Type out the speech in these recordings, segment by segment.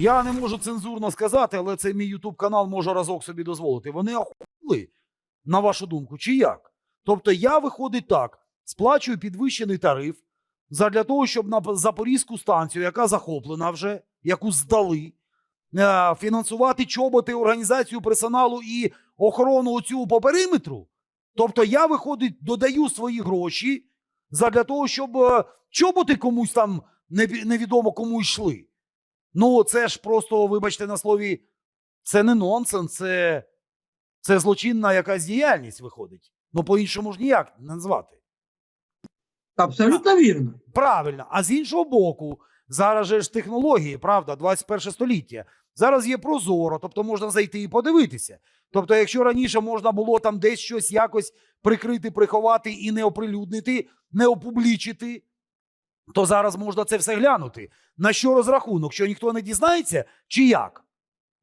Я не можу цензурно сказати, але це мій Ютуб канал може разок собі дозволити. Вони охули, на вашу думку, чи як? Тобто я виходить так, сплачую підвищений тариф задля того, щоб на Запорізьку станцію, яка захоплена вже, яку здали, е, фінансувати чоботи, організацію персоналу і охорону цю по периметру. Тобто я, виходить, додаю свої гроші задля того, щоб е, чоботи комусь там невідомо кому йшли. Ну, це ж просто, вибачте на слові, це не нонсенс, це, це злочинна якась діяльність виходить. Ну, по-іншому ж ніяк не назвати. Абсолютно вірно. Правильно. А з іншого боку, зараз же ж технології, правда, 21 століття. Зараз є прозоро, тобто можна зайти і подивитися. Тобто, якщо раніше можна було там десь щось якось прикрити, приховати і не оприлюднити, не опублічити, то зараз можна це все глянути. На що розрахунок? Що ніхто не дізнається, чи як?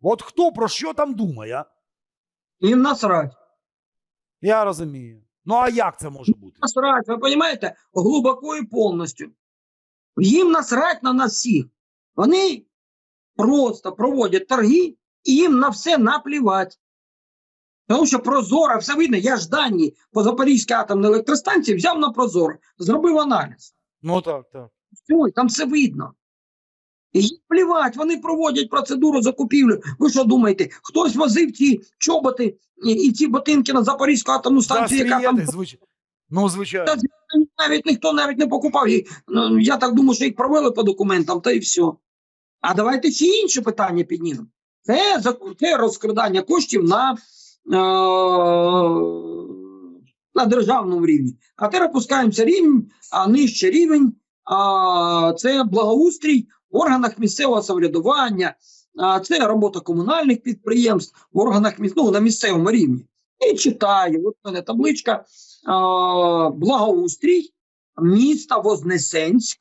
От хто про що там думає? Їм насрать. Я розумію. Ну а як це може бути? Насрать, ви розумієте, глибоко і повністю. Їм насрать на нас всіх. Вони просто проводять торги і їм на все наплівати. Тому що прозоро, все видно, я ж дані по Запорізькій атомній електростанції взяв на прозоро, зробив аналіз. Ну так, так. Все, там все видно. І їм плівать, вони проводять процедуру закупівлі. Ви що думаєте, хтось возив ці чоботи і, і ці ботинки на Запорізьку атомну станцію, яка там звич... Ну, звичайно. Та навіть ніхто навіть не покупав їх. Ну, я так думаю, що їх провели по документам, та і все. А давайте ще інші питання піднімемо. Це, це розкрадання коштів на, е, на державному рівні. А тепер опускаємося рівень, а нижче рівень. А, це благоустрій в органах місцевого самоврядування, а, це робота комунальних підприємств в органах ну, на місцевому рівні. І читаю, от мене табличка а, благоустрій міста Вознесенськ,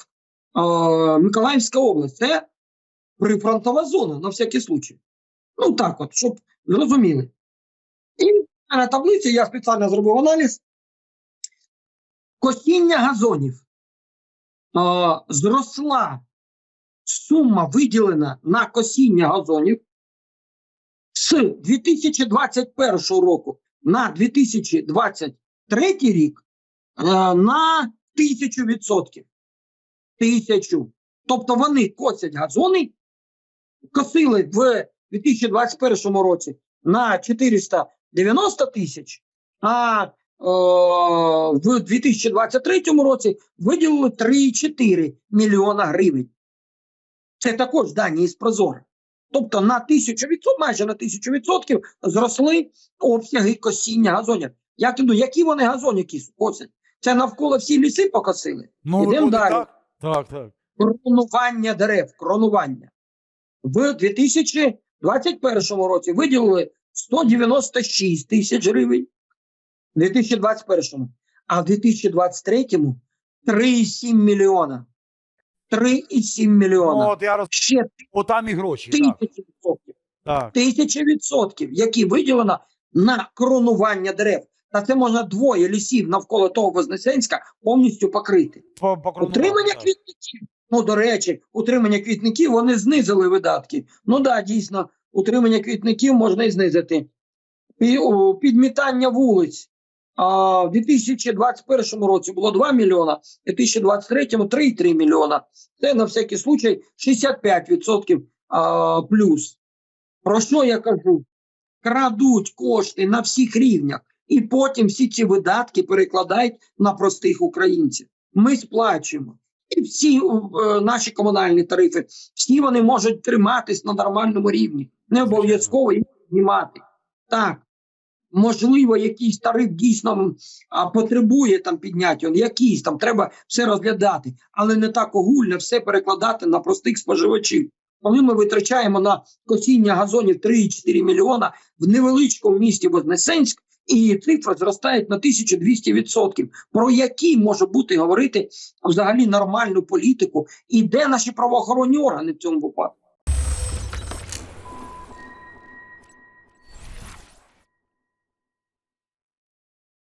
а, Миколаївська область. Це прифронтова зона, на всякий случай. Ну так от, щоб зрозуміли. І на таблиці я спеціально зробив аналіз. Косіння газонів. А, зросла сума виділена на косіння газонів з 2021 року на 2023 рік е, на тисячу відсотків. Тисячу. Тобто вони косять газони, косили в 2021 році на 490 тисяч, а в 2023 році виділили 3,4 мільйона гривень. Це також дані із Прозора. Тобто на тисячу відсотків, майже на тисячу відсотків зросли обсяги косіння газонів. Як ти думаєш, які вони газоніки косять? Це навколо всі ліси покосили. Ну, Ідемо далі. так. Так, так. Кронування дерев, кронування. В 2021 році виділили 196 тисяч гривень. В 2021-му, А в 2023-му 3,7 мільйона. 3,7 Ну, мільйона. от я роз... Ще Отам і гроші. Так, тисячі відсотків. так. Тисячі відсотків, які виділено на кронування дерев. Та це можна двоє лісів навколо того Вознесенська повністю покрити. По, по Утримання так. квітників. Ну, до речі, утримання квітників вони знизили видатки. Ну так, да, дійсно, утримання квітників можна і знизити. І, о, підмітання вулиць. А, в 2021 році було 2 мільйона, в 2023 3,3 мільйона. Це на всякий случай 65% а, плюс. Про що я кажу? Крадуть кошти на всіх рівнях, і потім всі ці видатки перекладають на простих українців. Ми сплачуємо. І всі е, наші комунальні тарифи, всі вони можуть триматись на нормальному рівні. Не обов'язково їх знімати. Так, можливо, якийсь тариф дійсно а, потребує там підняття, якийсь там треба все розглядати, але не так огульно все перекладати на простих споживачів. Коли ми витрачаємо на косіння газонів 3,4 мільйона в невеличкому місті Вознесенськ, і цифра зростає на 1200%. Про які може бути говорити взагалі нормальну політику, і де наші правоохоронні органи в цьому випадку?